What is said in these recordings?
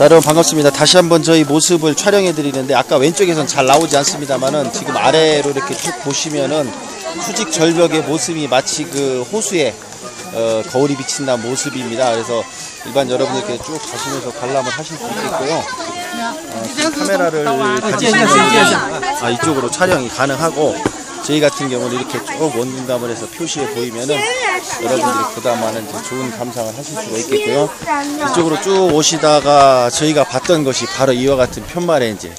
자 여러분 반갑습니다. 다시 한번 저희 모습을 촬영해 드리는데 아까 왼쪽에선 잘 나오지 않습니다만은 지금 아래로 이렇게 쭉 보시면은 수직 절벽의 모습이 마치 그 호수에 어, 거울이 비친다는 모습입니다. 그래서 일반 여러분들께 쭉 가시면서 관람을 하실 수 있겠고요. 어, 지금 카메라를 가지시면 아, 이쪽으로 촬영이 가능하고 저희 같은 경우는 이렇게 쭉 원근감을 해서 표시해 보이면은 여러분들이 이제 좋은 감상을 하실 수가 있겠고요. 이쪽으로 쭉 오시다가 저희가 봤던 것이 바로 이와 같은 편말에 이제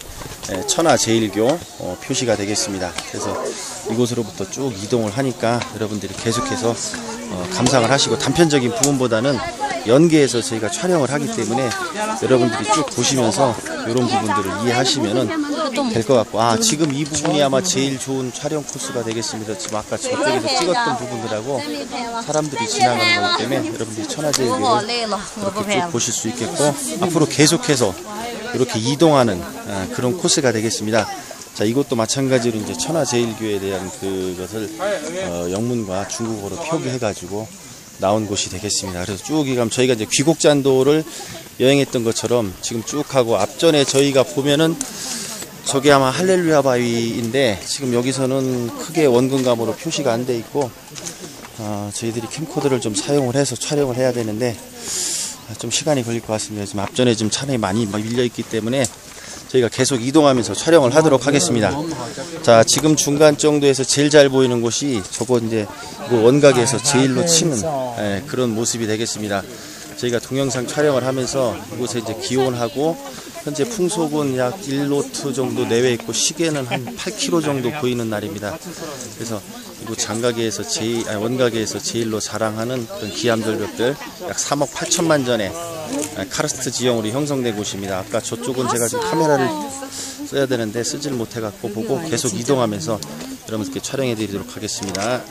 예, 천하 제일교 어, 표시가 되겠습니다. 그래서 이곳으로부터 쭉 이동을 하니까 여러분들이 계속해서 어, 감상을 하시고 단편적인 부분보다는 연계해서 저희가 촬영을 하기 때문에 여러분들이 쭉 보시면서 이런 부분들을 이해하시면은 될 것 같고. 아 지금 이 부분이 아마 제일 좋은 촬영 코스가 되겠습니다. 지금 아까 저쪽에서 찍었던 부분들하고 사람들이 지나가는 거기 때문에 여러분들이 천하제일교를 이렇게 쭉 보실 수 있겠고 앞으로 계속해서 이렇게 이동하는 아, 그런 코스가 되겠습니다. 자 이것도 마찬가지로 이제 천하제일교에 대한 그것을 어, 영문과 중국어로 표기해가지고 나온 곳이 되겠습니다. 그래서 쭉 이감 저희가 이제 귀곡잔도를 여행했던 것처럼 지금 쭉 하고 앞전에 저희가 보면은 저게 아마 할렐루야 바위인데 지금 여기서는 크게 원근감으로 표시가 안 돼 있고 어, 저희들이 캠코더를 좀 사용을 해서 촬영을 해야 되는데 아, 좀 시간이 걸릴 것 같습니다. 지금 앞전에 지금 차량이 많이 밀려 있기 때문에 저희가 계속 이동하면서 촬영을 하도록 하겠습니다. 자, 지금 중간 정도에서 제일 잘 보이는 곳이 저거 이제 그 원각에서 제일로 치는 예, 그런 모습이 되겠습니다. 저희가 동영상 촬영을 하면서 이곳에 이제 기온하고 현재 풍속은 약 1노트 정도 내외 있고 시계는 한 8km 정도 보이는 날입니다. 그래서 이곳 장가계에서 제일 아니, 원가계에서 제일로 자랑하는 그런 기암절벽들 약 3억 8천만 전에 카르스트 지형으로 형성된 곳입니다. 아까 저쪽은 제가 지금 카메라를 써야 되는데 쓰질 못해갖고 보고 계속 이동하면서 여러분께 촬영해 드리도록 하겠습니다.